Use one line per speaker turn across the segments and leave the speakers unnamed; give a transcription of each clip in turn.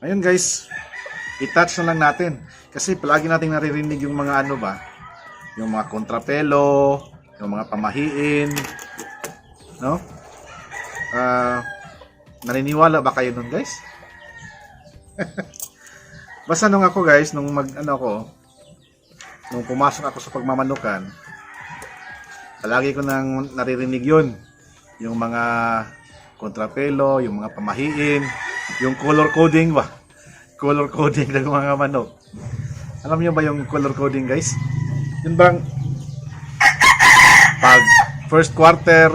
Ayun guys, i-touch na lang natin. Kasi palagi nating naririnig yung mga ano ba, yung mga kontrapelo, yung mga pamahiin, no? Ah, naniniwala ba kayo nun guys? Basta nung ako guys, nung mag ano ako, nung pumasok ako sa pagmamanukan, palagi ko nang naririnig yun. Yung mga kontrapelo, yung mga pamahiin, yung color coding ba? Color coding ng mga manok. Alam niyo ba yung color coding guys? Yun bang pag first quarter,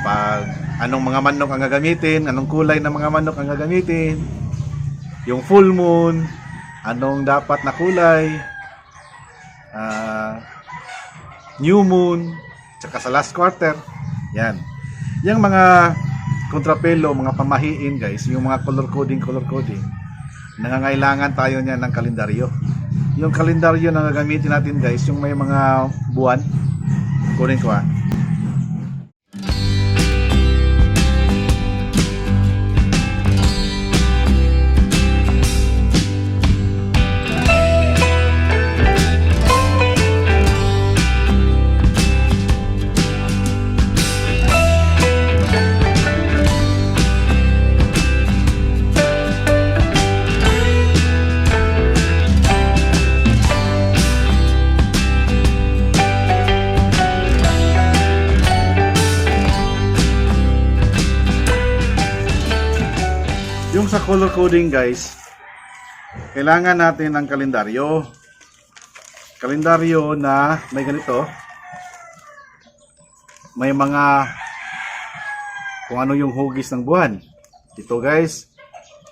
pag anong mga manok ang gagamitin, anong kulay ng mga manok ang gagamitin, yung full moon, anong dapat na kulay, ah, new moon, tsaka sa last quarter, yan. Yung mga kontrapelo, mga pamahiin guys, yung mga color coding, color coding, nangangailangan tayo niyan ng kalendaryo. Yung kalendaryo na gagamitin natin guys, yung may mga buwan, kunin ko ah. Coding guys, kailangan natin ng kalendaryo. Kalendaryo na may ganito. May mga kung ano yung hugis ng buwan. Ito guys,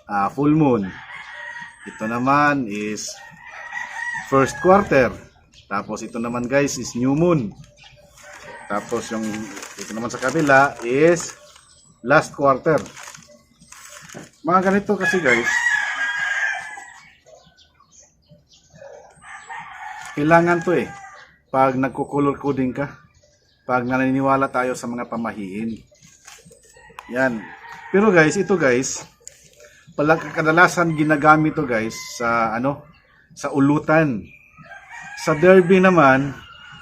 ah, full moon. Ito naman is first quarter. Tapos ito naman guys is new moon. Tapos yung ito naman sa kabila is last quarter. Mga ganito kasi guys, kailangan to eh. Pag nagko-color coding ka, pag naniniwala tayo sa mga pamahiin. Yan. Pero guys, ito guys, pala kadalasan ginagamit to guys sa ano, sa ulutan. Sa derby naman,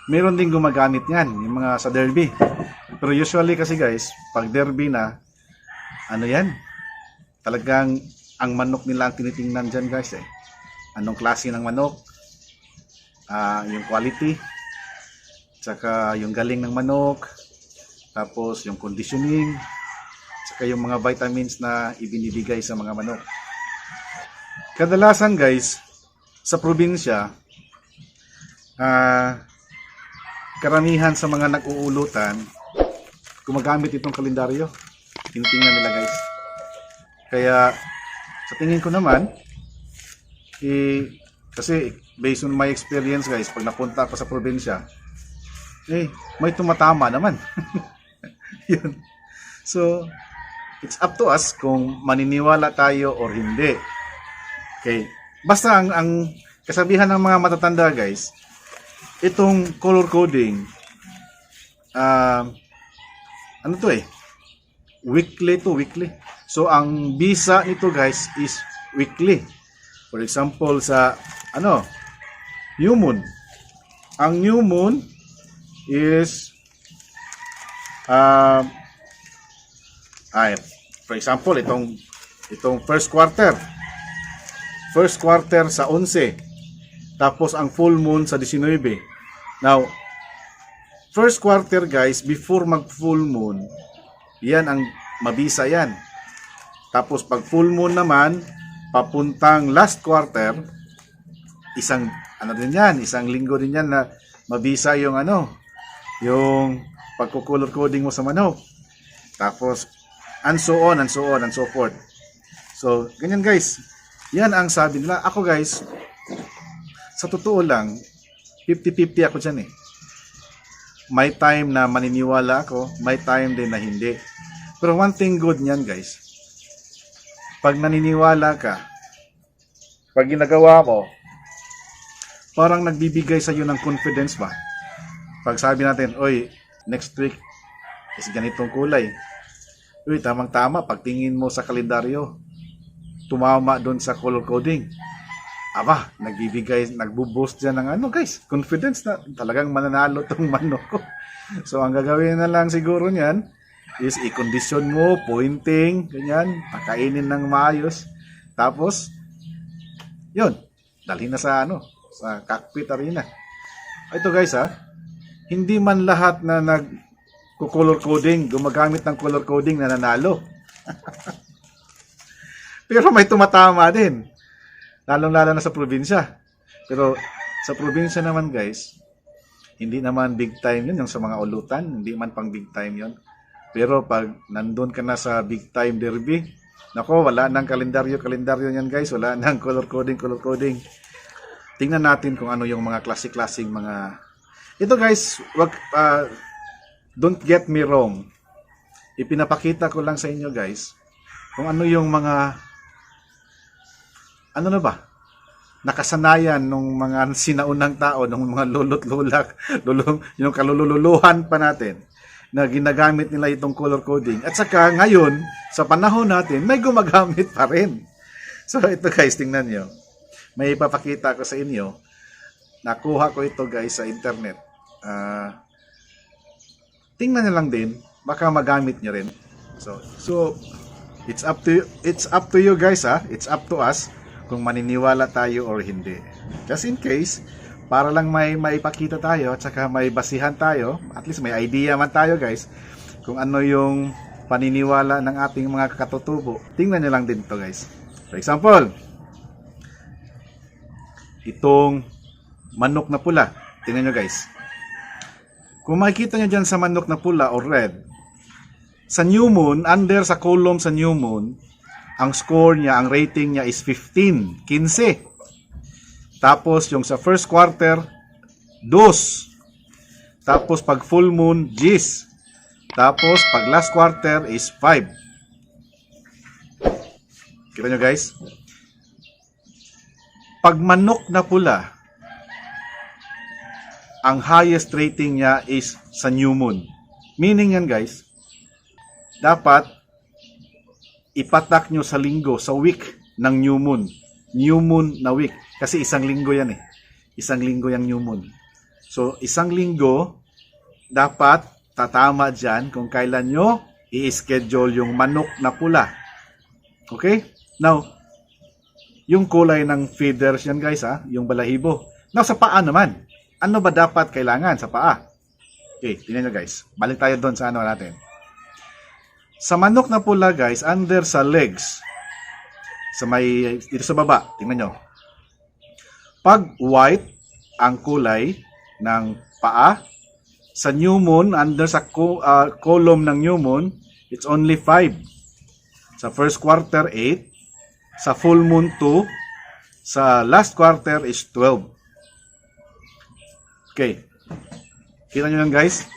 meron din gumagamit yan, yung mga sa derby. Pero usually kasi guys, pag derby na, ano yan, talagang ang manok nila ang tinitingnan dyan guys eh. Anong klase ng manok, ah yung quality, tsaka yung galing ng manok, tapos yung conditioning, tsaka yung mga vitamins na ibinibigay sa mga manok. Kadalasan guys, sa probinsya, ah karamihan sa mga nag-uulutan, gumagamit itong kalendaryo. Tinitingnan nila guys. Kaya sa tingin ko naman, eh, kasi based on my experience guys, pag napunta ako sa probinsya, eh, may tumatama naman. Yun. So, it's up to us kung maniniwala tayo or hindi. Okay. Basta ang, ang kasabihan ng mga matatanda guys, itong color coding, ah, ano to eh, weekly to weekly. So ang visa nito guys is weekly. For example sa ano, new moon. Ang new moon is uh, ay, for example itong itong first quarter. First quarter sa 11. Tapos ang full moon sa 19. Now, first quarter guys, before mag full moon, yan ang mabisa yan. Tapos pag full moon naman, papuntang last quarter, isang ano din yan, isang linggo din yan na mabisa yung ano, yung pagkukolor coding mo sa manok. Tapos and so on and so on and so forth. So, ganyan guys. Yan ang sabi nila. Ako guys, sa totoo lang, 50-50 ako dyan eh. May time na maniniwala ako, may time din na hindi. Pero one thing good niyan guys, pag naniniwala ka, pag ginagawa mo, parang nagbibigay sa iyo ng confidence ba? Pag sabi natin, oy, next week is ganitong kulay. Uy, tamang-tama, pagtingin mo sa kalendaryo, tumama doon sa color coding. Aba, nagbibigay, nagbo-boost dyan ng ano guys, confidence na talagang mananalo tong manok ko. So ang gagawin na lang siguro niyan is i-condition mo, pointing, ganyan, pakainin ng maayos. Tapos, yun, dalhin na sa ano, sa cockpit arena. Ito guys ha, hindi man lahat na nag color coding, gumagamit ng color coding na nanalo. Pero may tumatama din. Lalong-lalo na sa probinsya. Pero sa probinsya naman guys, hindi naman big time yun, yung sa mga ulutan, hindi man pang big time yun. Pero pag nandun ka na sa big time derby, nako, wala nang kalendaryo-kalendaryo yan guys, wala nang color coding, color coding. Tingnan natin kung ano yung mga classic-classic mga... Ito guys, wag, ah, don't get me wrong. Ipinapakita ko lang sa inyo guys, kung ano yung mga... Ano na ba? nakasanayan nung mga sinaunang tao, nung mga lulot lulak, lulong, yung kalululuhan pa natin na ginagamit nila itong color coding. At saka ngayon, sa panahon natin, may gumagamit pa rin. So ito guys, tingnan nyo. May ipapakita ko sa inyo. Nakuha ko ito guys sa internet. Ah, tingnan nyo lang din, baka magamit nyo rin. So, so it's up to you, it's up to you guys ha. It's up to us kung maniniwala tayo or hindi. Just in case, para lang may maipakita tayo at saka may basihan tayo, at least may idea man tayo guys, kung ano yung paniniwala ng ating mga katutubo. Tingnan nyo lang din to guys. For example, itong manok na pula. Tingnan nyo guys. Kung makikita nyo dyan sa manok na pula or red, sa new moon, under sa column sa new moon, ang score niya, ang rating niya is 15, 15. Tapos yung sa first quarter, 2. Tapos pag full moon, 10. Tapos pag last quarter is 5. Kita nyo guys? Pag manok na pula, ang highest rating niya is sa new moon. Meaning yan guys, dapat ipatak nyo sa linggo, sa week ng new moon. New moon na week. Kasi isang linggo yan eh. Isang linggo yung new moon. So, isang linggo, dapat tatama dyan kung kailan nyo i-schedule yung manok na pula. Okay? Now, yung kulay ng feeders yan guys ha, yung balahibo. Now, sa paa naman. Ano ba dapat kailangan sa paa? Okay, tingnan nyo guys. Balik tayo doon sa ano natin. Sa manok na pula guys, under sa legs, sa may, dito sa baba, tingnan nyo. Pag white ang kulay ng paa, sa new moon, under sa co- uh, column ng new moon, it's only 5. Sa first quarter, 8. Sa full moon, 2. Sa last quarter is 12. Okay. Kita nyo yan guys?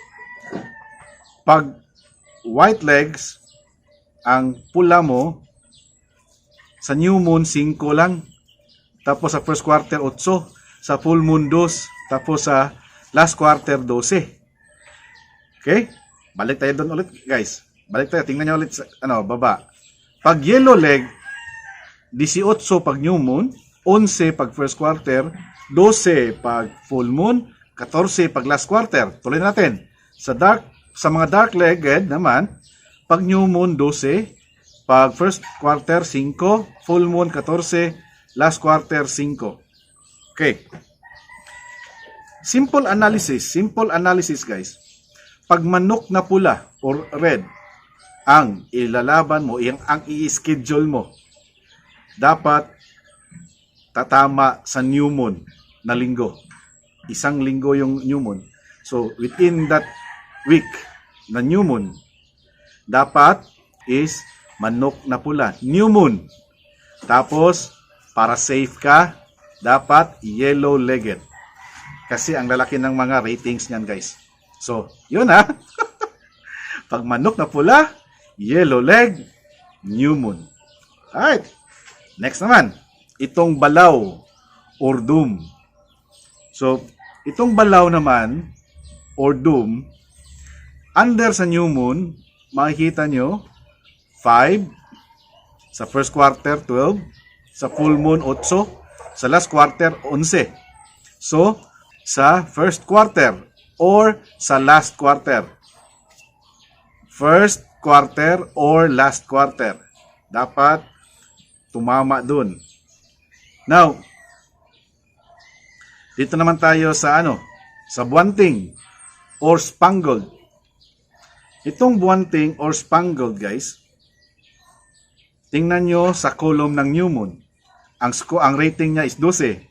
Pag white legs, ang pula mo, sa new moon, 5 lang. Tapos sa first quarter, 8. Sa full moon, 2. Tapos sa last quarter, 12. Okay? Balik tayo doon ulit, guys. Balik tayo. Tingnan nyo ulit sa, ano, baba. Pag yellow leg, 18 pag new moon, 11 pag first quarter, 12 pag full moon, 14 pag last quarter. Tuloy natin. Sa dark sa mga dark legged naman, pag new moon 12, pag first quarter 5, full moon 14, last quarter 5. Okay. Simple analysis, simple analysis guys. Pag manok na pula or red, ang ilalaban mo, yung, ang i-schedule mo, dapat tatama sa new moon na linggo. Isang linggo yung new moon. So, within that week na new moon, dapat is manok na pula. New moon. Tapos, para safe ka, dapat yellow-legged. Kasi ang lalaki ng mga ratings niyan, guys. So, yun ha. Pag manok na pula, yellow leg, new moon. Alright. Next naman, itong balaw or doom. So, itong balaw naman or doom, under sa new moon, makikita nyo, 5, Sa first quarter, 12. Sa full moon, 8. Sa last quarter, 11. So, sa first quarter or sa last quarter. First quarter or last quarter. Dapat tumama dun. Now, dito naman tayo sa ano, sa buwanting or spangled. Itong buwanting or spangled, guys, tingnan nyo sa column ng new moon. Ang, ang rating niya is 12.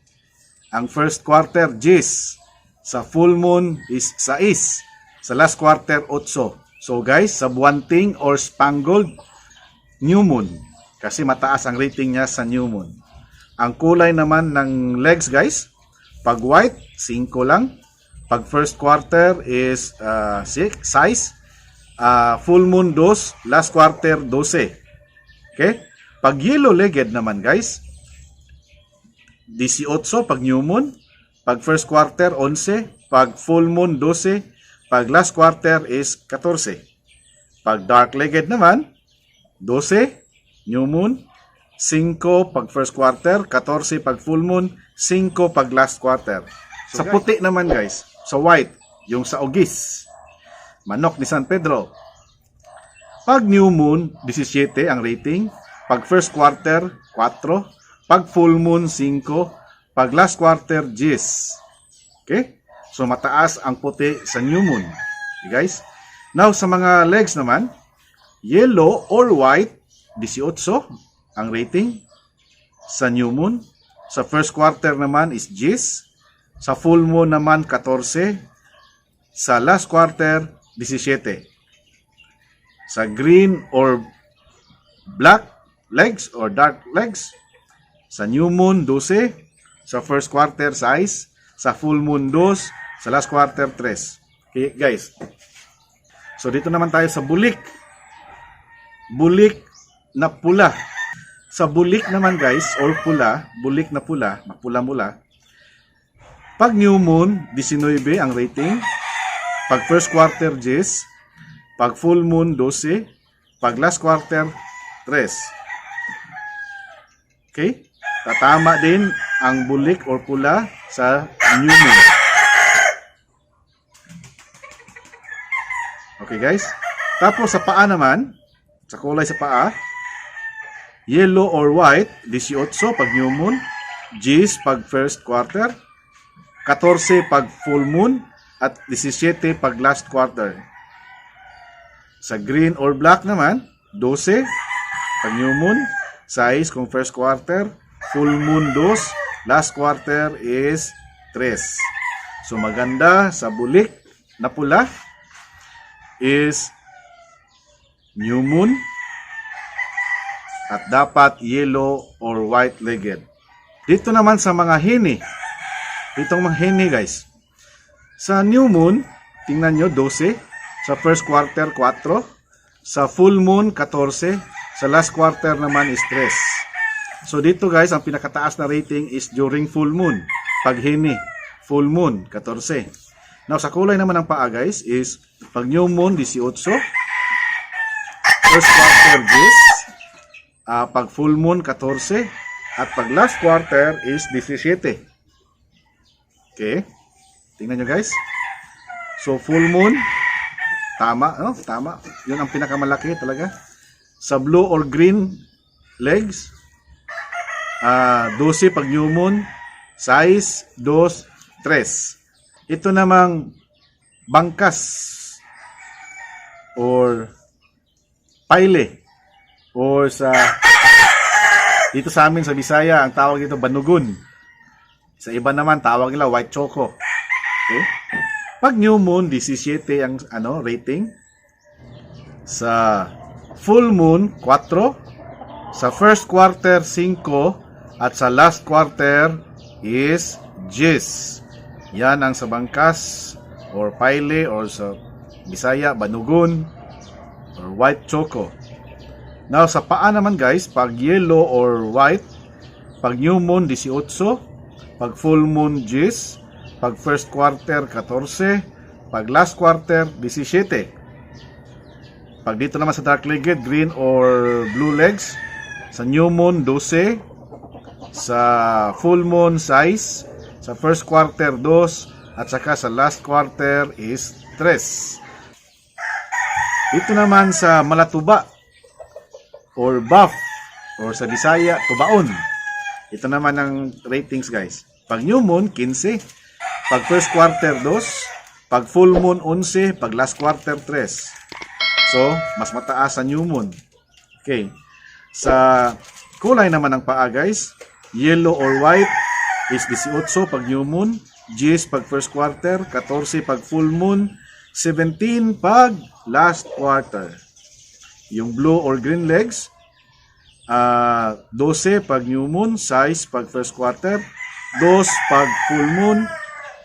Ang first quarter, 10. Sa full moon is 6. Sa last quarter, 8. So guys, sa buwanting or spangled, new moon. Kasi mataas ang rating niya sa new moon. Ang kulay naman ng legs, guys, pag white, 5 lang. Pag first quarter is 6 size. Ah, full moon 2, last quarter 12. Okay? Pag yellow-legged naman, guys, 18 pag new moon, pag first quarter 11, pag full moon 12, pag last quarter is 14. Pag dark-legged naman, 12, new moon, 5 pag first quarter, 14 pag full moon, 5 pag last quarter. sa puti naman guys, sa white, yung sa ogis, manok ni San Pedro. Pag new moon, 17 ang rating. Pag first quarter, 4. Pag full moon, 5. Pag last quarter, 10. Okay? So mataas ang puti sa new moon. Okay, guys? Now sa mga legs naman, yellow or white, 18 ang rating sa new moon. Sa first quarter naman is 10. Sa full moon naman 14. Sa last quarter 17. Sa green or black legs or dark legs, sa new moon 12, sa first quarter size, sa full moon 2, sa last quarter 3. Okay, guys. So dito naman tayo sa bulik. Bulik na pula. Sa bulik naman guys, or pula, bulik na pula, mapula-mula. Pag new moon, 19 ang rating. Pag first quarter, 10. Pag full moon, 12. Pag last quarter, 3. Okay? Tatama din ang bulik or pula sa new moon. Okay guys? Tapos sa paa naman, sa kulay sa paa, yellow or white, 18 pag new moon, 10 pag first quarter, 14 pag full moon, at 17 pag last quarter. Sa green or black naman, 12 pag new moon, size kung first quarter, full moon 2, last quarter is 3. So maganda sa bulik na pula is new moon at dapat yellow or white legged. Dito naman sa mga hini. Itong mga hini guys. Sa new moon, tingnan nyo 12. Sa first quarter 4. Sa full moon 14. Sa last quarter naman is 3. So dito guys, ang pinakataas na rating is during full moon. Pag hini, full moon 14. Now sa kulay naman ng paa guys is pag new moon 18. First quarter 10. Ah, pag full moon 14 at pag last quarter is 17. Okay? Tingnan nyo guys. So full moon tama, no? Tama. 'Yun ang pinakamalaki talaga. Sa blue or green legs ah 12 pag new moon, size 2 3. Ito namang bangkas or paile or sa dito sa amin sa Bisaya ang tawag dito banugon. Sa iba naman tawag nila white choco. Pag new moon 17 ang ano rating. Sa full moon 4. Sa first quarter 5 at sa last quarter is 10. Yan ang sa bangkas or paile or sa Bisaya banugon or white choco. Now, sa paa naman guys, pag yellow or white, pag new moon 18, pag full moon 10, pag first quarter 14, pag last quarter 17. Pag dito naman sa dark legged, green or blue legs, Sa new moon, 12. Sa full moon, size. Sa first quarter, 2. At saka sa last quarter is 3. Dito naman sa Malatuba or Buff or sa Bisaya, Tubaon. Ito naman ang ratings guys. Pag new moon, 15. Pag first quarter, 2. Pag full moon, 11. Pag last quarter, 3. So, mas mataas sa new moon. Okay. Sa kulay naman ng paa guys, yellow or white is 18 pag new moon, 10 pag first quarter, 14 pag full moon, 17 pag last quarter. Yung blue or green legs, ah 12 pag new moon, size pag first quarter, 2 pag full moon,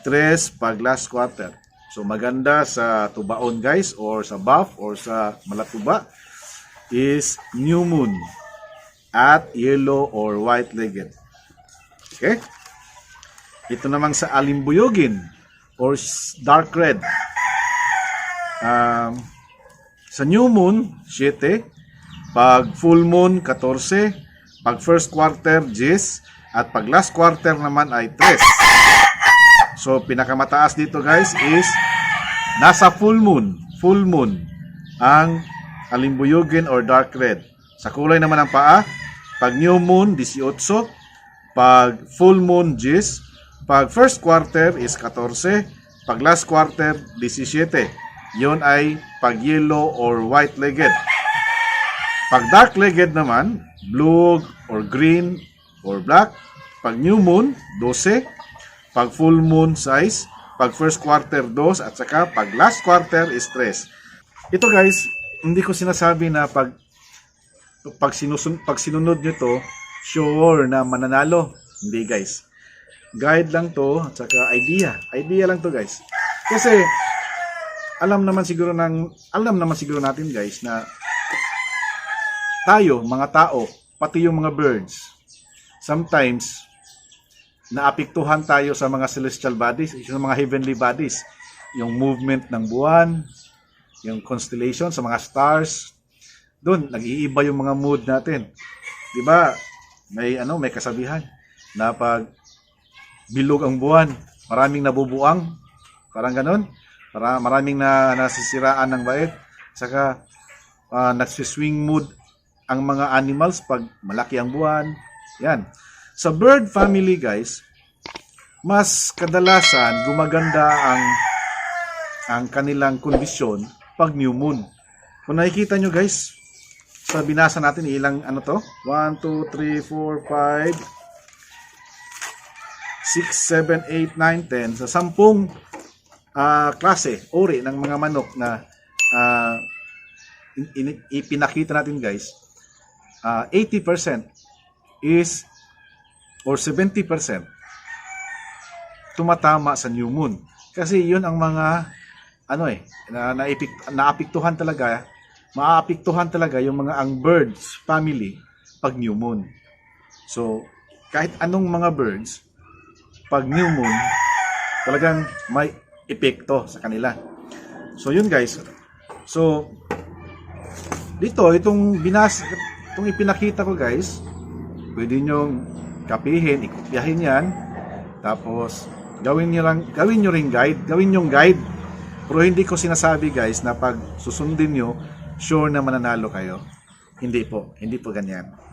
3 pag last quarter. So maganda sa tubaon guys or sa buff or sa malatuba is new moon at yellow or white legged. Okay? Ito namang sa alimbuyogin or dark red. Um, sa new moon, 7. Pag full moon, 14. Pag first quarter, 10. At pag last quarter naman ay 3. So, pinakamataas dito guys is nasa full moon. Full moon ang alimbuyugin or dark red. Sa kulay naman ng paa, pag new moon, 18. Pag full moon, 10. Pag first quarter is 14. Pag last quarter, 17. Yon ay pag yellow or white-legged. Pag dark-legged naman, blue or green or black. Pag new moon, 12. Pag full moon size, pag first quarter 2 at saka pag last quarter is 3. Ito guys, hindi ko sinasabi na pag pag, sinusun, pag sinunod nyo to, sure na mananalo. Hindi guys. Guide lang to at saka idea. Idea lang to guys. Kasi alam naman siguro ng alam naman siguro natin guys na tayo, mga tao, pati yung mga birds, sometimes naapektuhan tayo sa mga celestial bodies, sa mga heavenly bodies. Yung movement ng buwan, yung constellation sa mga stars. Doon, nag-iiba yung mga mood natin. 'Di ba? May ano, may kasabihan na pag bilog ang buwan, maraming nabubuang. Parang ganon. Para maraming na nasisiraan ng bait. Saka uh, nagsiswing mood ang mga animals pag malaki ang buwan. Yan. Sa bird family guys, mas kadalasan gumaganda ang ang kanilang kondisyon pag new moon. Kung nakikita nyo guys, sa binasa natin ilang ano to? 1, 2, 3, 4, 5 6, 7, 8, 9, 10 sa sampung ah, klase, uri ng mga manok na ah, in- in- ipinakita natin guys, ah, 80% is or 70% tumatama sa new moon. Kasi yun ang mga ano eh, na, naipik, naapektuhan talaga, maaapektuhan talaga yung mga ang birds family pag new moon. So, kahit anong mga birds, pag new moon, talagang may epekto sa kanila. So, yun guys. So, dito, itong binas, itong ipinakita ko guys, pwede nyong kapihin, ikopyahin yan, tapos, gawin nyo, lang, gawin nyo ring guide, gawin yung guide. Pero hindi ko sinasabi guys na pag susundin nyo, sure na mananalo kayo. Hindi po, hindi po ganyan.